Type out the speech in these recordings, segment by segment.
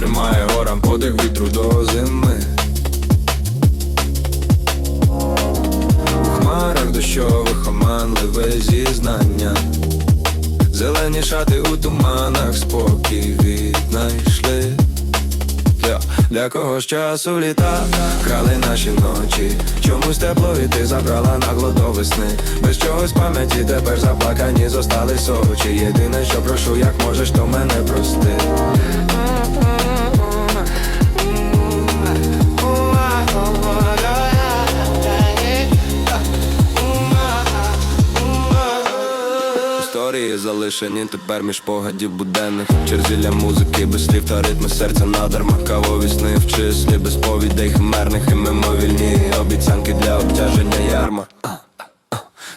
Тримає горам подих вітру до зими. У хмарах дощових оманливе зізнання. Зелені шати у туманах спокій віднайшли. Для, для кого ж часу літа крали наші ночі. Чомусь тепло і ти забрала нагло до весни. Без чогось пам'яті тепер заплакані зостались очі. Єдине, що прошу, як можеш, то мене прости. Історії залишені тепер між погадів буденних. Черзілля музики, без слів та ритми серця надарма. Кавові сни в числі, без повідей химерних І мимовільні. Обіцянки для обтяження ярма.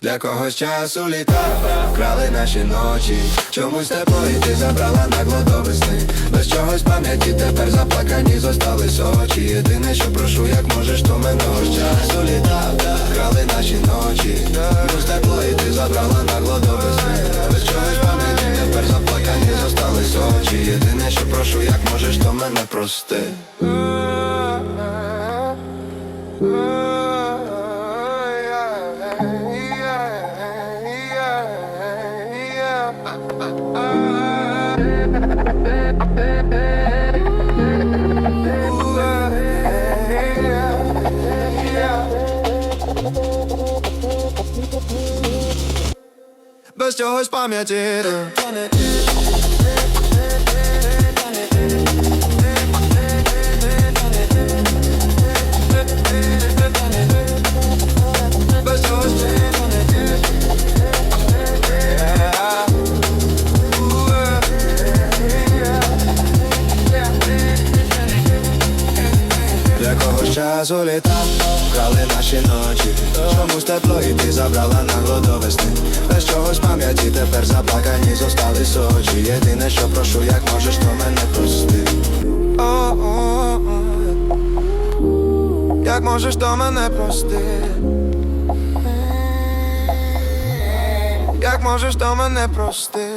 Для когось часу літа вкрали наші ночі. Чомусь тепло і ти забрала нагло до Без чогось пам'яті тепер заплакані зостались очі. Єдине, що прошу, як можеш, то мене ось часу літа прошу, як можеш, то мене прости. Без чогось пам'яті часу літа вкрали наші ночі Чомусь тепло і ти забрала нагло до весни Без чогось пам'яті тепер заплакані зостались очі Єдине, що прошу, як можеш, то мене прости Як можеш, то мене прости Як можеш, то мене прости.